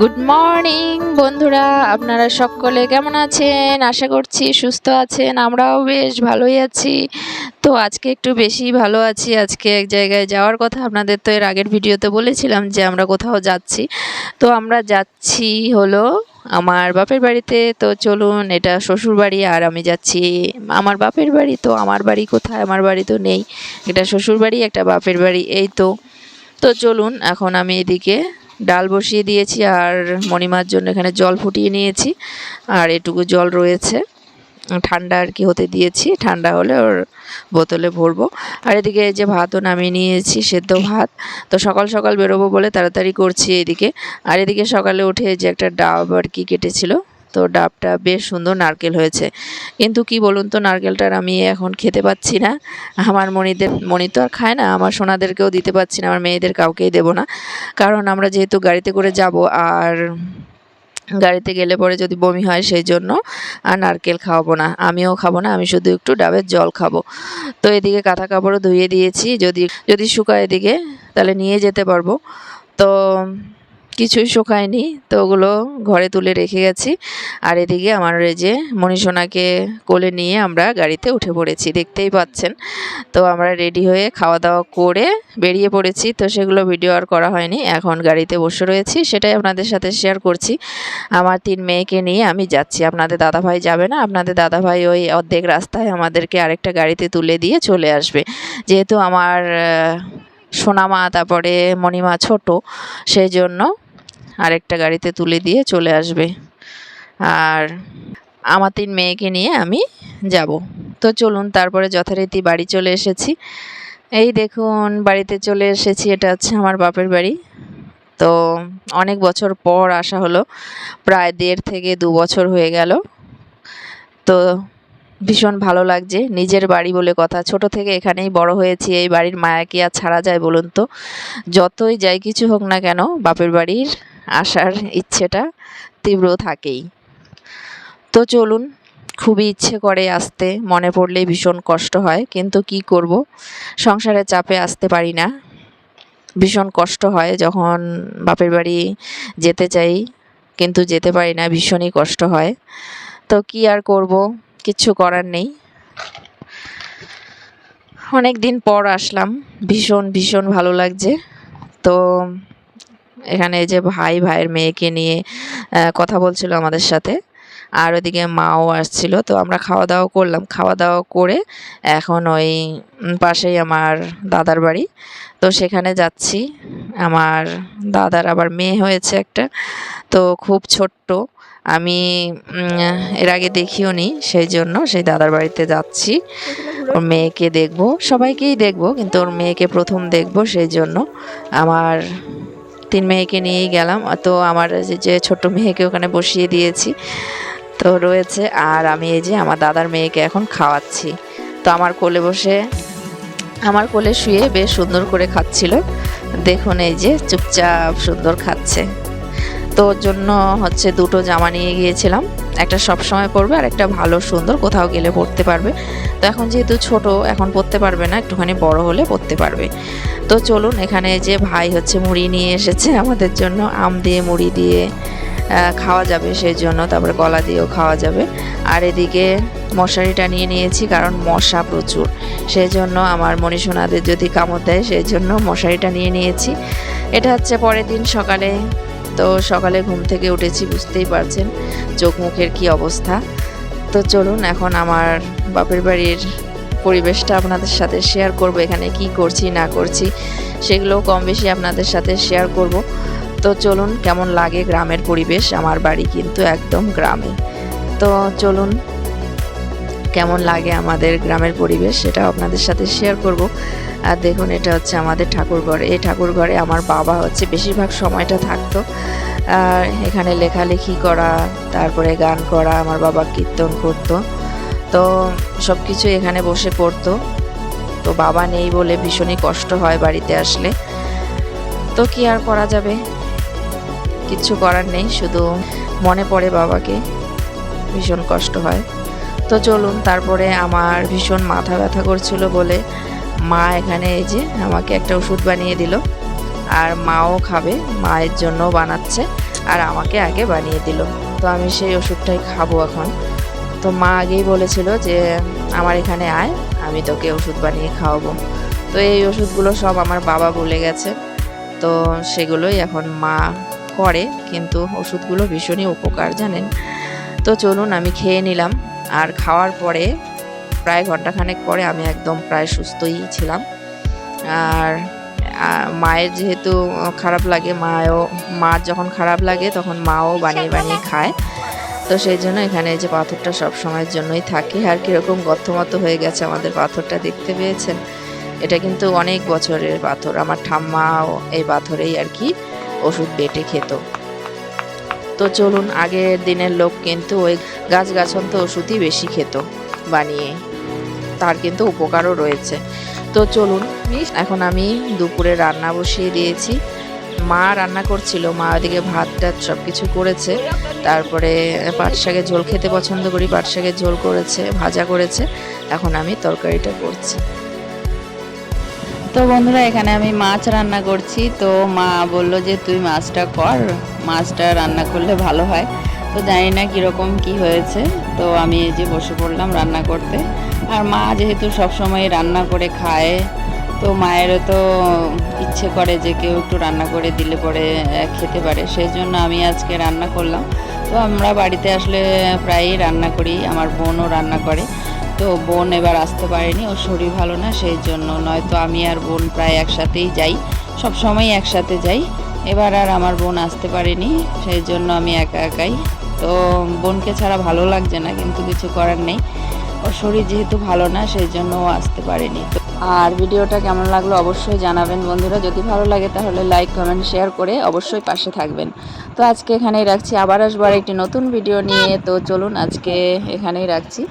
Good morning বন্ধুরা। আপনারা সকলে কেমন আছেন? আশা করছি সুস্থ আছেন। আমরাও বেশ ভালোই আছি। তো আজকে একটু বেশি ভালো আছি। আজকে এক জায়গায় যাওয়ার কথা আপনাদের তো এর আগের ভিডিওতে বলেছিলাম যে আমরা কোথাও যাচ্ছি। তো আমরা যাচ্ছি হলো আমার বাপের বাড়িতে। তো চলুন, এটা শ্বশুর বাড়ি আর আমি যাচ্ছি আমার বাপের বাড়ি। তো আমার বাড়ি কোথায়? আমার বাড়ি তো নেই। এটা শ্বশুর বাড়ি, একটা বাপের বাড়ি। এই তো। তো চলুন, এখন আমি এদিকে ডাল বসিয়ে দিয়েছি আর মণিমার জন্য এখানে জল ফুটিয়ে নিয়েছি আর এটুকু জল রয়েছে। ঠান্ডা আর কি হতে দিয়েছি, ঠান্ডা হলে ওর বোতলে ভরবো। আর এদিকে যে ভাতও নামিয়ে নিয়েছি, সেদ্ধ ভাত। তো সকাল সকাল বেরোবো বলে তাড়াতাড়ি করছি এদিকে আর এদিকে সকালে উঠে যে একটা ডাব আর কি কেটেছিল তো ডাবটা বেশ সুন্দর নারকেল হয়েছে। কিন্তু কি বলুন তো, নারকেলটার আমি এখন খেতে পাচ্ছি না। আমার মণিদের মণি তো আর খায় না, আমার সোনাদেরকেও দিতে পারছি না, আমার মেয়েদের কাউকেই দেবো না। কারণ আমরা যেহেতু গাড়িতে করে যাব আর গাড়িতে গেলে পরে যদি বমি হয় সেই জন্য আর নারকেল খাওয়াবো না। আমিও খাব না, আমি শুধু একটু ডাবের জল খাব। তো এদিকে কাঁথা কাপড়ও ধুয়ে দিয়েছি, যদি যদি শুকায় এদিকে তাহলে নিয়ে যেতে পারব। তো কিছুই শুকায়নি, তো ওগুলো ঘরে তুলে রেখে গেছি। আর এদিকে আমার এই যে মনীষোনাকে কোলে নিয়ে আমরা গাড়িতে উঠে পড়েছি, দেখতেই পাচ্ছেন। তো আমরা রেডি হয়ে খাওয়া দাওয়া করে বেরিয়ে পড়েছি, তো সেগুলো ভিডিও আর করা হয়নি। এখন গাড়িতে বসে রয়েছি, সেটাই আপনাদের সাথে শেয়ার করছি। আমার তিন মেয়েকে নিয়ে আমি যাচ্ছি। আপনাদের দাদাভাই যাবে না, আপনাদের দাদাভাই ওই অর্ধেক রাস্তায় আমাদেরকে আরেকটা গাড়িতে তুলে দিয়ে চলে আসবে। যেহেতু আমার সোনামা, তারপরে মণিমা ছোট সেই জন্য আরেকটা গাড়িতে তুলে দিয়ে চলে আসবে। আর আমার তিন মেয়েকে নিয়ে আমি যাব। তো চলুন, তারপরে যথারীতি বাড়ি চলে এসেছি। এই দেখুন, বাড়িতে চলে এসেছি। এটা হচ্ছে আমার বাপের বাড়ি। তো অনেক বছর পর আসা হলো। প্রায় দেড় থেকে দু বছর হয়ে গেল। তো ভীষণ ভালো লাগছে। নিজের বাড়ি বলে কথা। ছোট থেকে এখানেই বড় হয়েছি। এই বাড়ির মায়া কি আর ছাড়া যায় বলুন তো? যতই যাই কিছু হোক না কেন, বাপের বাড়ির আসার ইচ্ছেটা তীব্র থাকেই। তো চলুন, খুবই ইচ্ছে করে আসতে, মনে পড়লেই ভীষণ কষ্ট হয়, কিন্তু কি করব? সংসারের চাপে আসতে পারি না। ভীষণ কষ্ট হয় যখন বাপের বাড়ি যেতে চাই, কিন্তু যেতে পারি না, ভীষণই কষ্ট হয়। তো কি আর করব? কিচ্ছু করার নেই। অনেক দিন পর আসলাম, ভীষণ ভীষণ ভালো লাগছে। তো এখানে এই যে ভাই, ভাইয়ের মেয়েকে নিয়ে কথা বলছিল আমাদের সাথে। আর ওদিকে মাও আসছিল, তো আমরা খাওয়া দাওয়া করলাম। খাওয়া দাওয়া করে এখন ওই পাশেই আমার দাদার বাড়ি। তো সেখানে যাচ্ছি। আমার দাদার আবার মেয়ে হয়েছে একটা, তো খুব ছোট্ট। আমি এর আগে দেখিও নি, সেই জন্য সেই দাদার বাড়িতে যাচ্ছি। ওর মেয়েকে দেখব, সবাইকেই দেখব, কিন্তু ওর মেয়েকে প্রথম দেখব সেই জন্য। আমার তিন মেয়েকে নিয়েই গেলাম। তো আমার যে- যে ছোট্ট মেয়েকে ওখানে বসিয়ে দিয়েছি, তো রয়েছে। আর আমি এই যে আমার দাদার মেয়েকে এখন খাওয়াচ্ছি। তো আমার কোলে বসে, আমার কোলে শুয়ে বেশ সুন্দর করে খাচ্ছিল। দেখুন এই যে চুপচাপ সুন্দর খাচ্ছে। তো ওর জন্য হচ্ছে দুটো জামা নিয়ে গিয়েছিলাম। একটা সব সময় পরবে আর একটা ভালো, সুন্দর কোথাও গেলে পরতে পারবে। তো এখন যেহেতু ছোট, এখন পরতে পারবে না, একটুখানি বড় হলে পরতে পারবে। তো চলুন, এখানে যে ভাই হচ্ছে মুড়ি নিয়ে এসেছে আমাদের জন্য। আম দিয়ে মুড়ি দিয়ে খাওয়া যাবে সেই জন্য। তারপরে কলা দিয়েও খাওয়া যাবে। আর এদিকে মশারিটা নিয়ে নিয়েছি কারণ মশা প্রচুর। সেই জন্য আমার মনীষোনাদের যদি কামড় দেয়, সেই জন্য মশারিটা নিয়ে নিয়েছি। এটা হচ্ছে পরের দিন সকালে তো সকালে ঘুম থেকে উঠেছি, বুঝতেই পারছেন চোখ মুখের কি অবস্থা। তো চলুন এখন আমার বাপের বাড়ির পরিবেশটা আপনাদের সাথে শেয়ার করব, এখানে কি করছি, না করছি, সেগুলোও কম বেশি আপনাদের সাথে শেয়ার করব। তো চলুন কেমন লাগে গ্রামের পরিবেশ, আমার বাড়ি কিন্তু একদম গ্রামে। তো চলুন কেমন লাগে আমাদের গ্রামের পরিবেশ সেটা আপনাদের সাথে শেয়ার করব। আর দেখুন, এটা হচ্ছে আমাদের ঠাকুরঘর। এই ঠাকুরঘরে আমার বাবা হচ্ছে বেশিরভাগ সময়টা থাকতো। আর এখানে লেখালেখি করা, তারপরে গান করা, আমার বাবা কীর্তন করতো। তো সব কিছু এখানে বসে করতো তো বাবা নেই বলে ভীষণই কষ্ট হয় বাড়িতে আসলে। তো কি আর করা যাবে? কিচ্ছু করার নেই, শুধু মনে পড়ে বাবাকে। ভীষণ কষ্ট হয়। তো চলুন, তারপরে আমার ভীষণ মাথা ব্যথা করছিল বলে মা এখানে এই যে আমাকে একটা ওষুধ বানিয়ে দিল। আর মাও খাবে, মায়ের জন্য বানাচ্ছে, আর আমাকে আগে বানিয়ে দিল। তো আমি সেই ওষুধটাই খাব এখন। তো মা আগেই বলেছিল যে, আমার এখানে আয়, আমি তোকে ওষুধ বানিয়ে খাওয়াবো। তো এই ওষুধগুলো সব আমার বাবা বলে গেছে। তো সেগুলোই এখন মা করে, কিন্তু ওষুধগুলো ভীষণই উপকার, জানেন? তো চলুন, আমি খেয়ে নিলাম। আর খাওয়ার পরে প্রায় ঘন্টাখানেক পরে আমি একদম প্রায় সুস্থই ছিলাম। আর মায়ের যেহেতু খারাপ লাগে, মায়ও মার যখন খারাপ লাগে তখন মাও বানিয়ে বানিয়ে খায়। তো সেই জন্য এখানে যে পাথরটা সব সময়ের জন্যই থাকে। আর কীরকম গর্তমতো হয়ে গেছে আমাদের পাথরটা দেখতে পেয়েছেন? এটা কিন্তু অনেক বছরের পাথর। আমার ঠাম্মাও এই পাথরেই আর কি ওষুধ বেটে খেত। তো চলুন, আগের দিনের লোক কিন্তু ওই গাছ গাছন্ত ওষুধই বেশি খেত বানিয়ে। তার কিন্তু উপকারও রয়েছে। তো চলুন, এখন আমি দুপুরে রান্না বসিয়ে দিয়েছি। মা রান্না করছিল, মা ওদিকে ভাত টাত সব কিছু করেছে। তারপরে পাট শাকের ঝোল খেতে পছন্দ করি, পাট শাকের ঝোল করেছে, ভাজা করেছে। এখন আমি তরকারিটা করছি। তো বন্ধুরা, এখানে আমি মাছ রান্না করছি। তো মা বলল যে, তুই মাছটা কর, মাছটা রান্না করলে ভালো হয়। তো জানি না কীরকম কি হয়েছে। তো আমি এই যে বসে পড়লাম রান্না করতে। আর মা যেহেতু সবসময় রান্না করে খায়, তো মায়েরও তো ইচ্ছে করে যে কেউ একটু রান্না করে দিলে পরে খেতে পারে। সেই জন্য আমি আজকে রান্না করলাম। তো আমরা বাড়িতে আসলে প্রায়ই রান্না করি, আমার বোনও রান্না করে। তো বোন এবার আসতে পারেনি, ওর শরীর ভালো না সেই জন্য নয়তো আমি আর বোন প্রায় একসাথেই যাই সব সময় একসাথে যাই। এবার আর আমার বোন আসতে পারেনি সেই জন্য আমি একা একাই। তো বোনকে ছাড়া ভালো লাগছে না, কিন্তু কিছু করার নেই। ওর শরীর যেহেতু ভালো না, সেই জন্য ও আসতে পারেনি। আর ভিডিওটা কেমন লাগল অবশ্যই জানাবেন বন্ধুরা। যদি ভালো লাগে তাহলে লাইক, কমেন্ট, শেয়ার করে অবশ্যই পাশে থাকবেন। তো আজকে এখানেই রাখছি। আবার আসবার একটি নতুন ভিডিও নিয়ে। তো চলুন আজকে এখানেই রাখছি।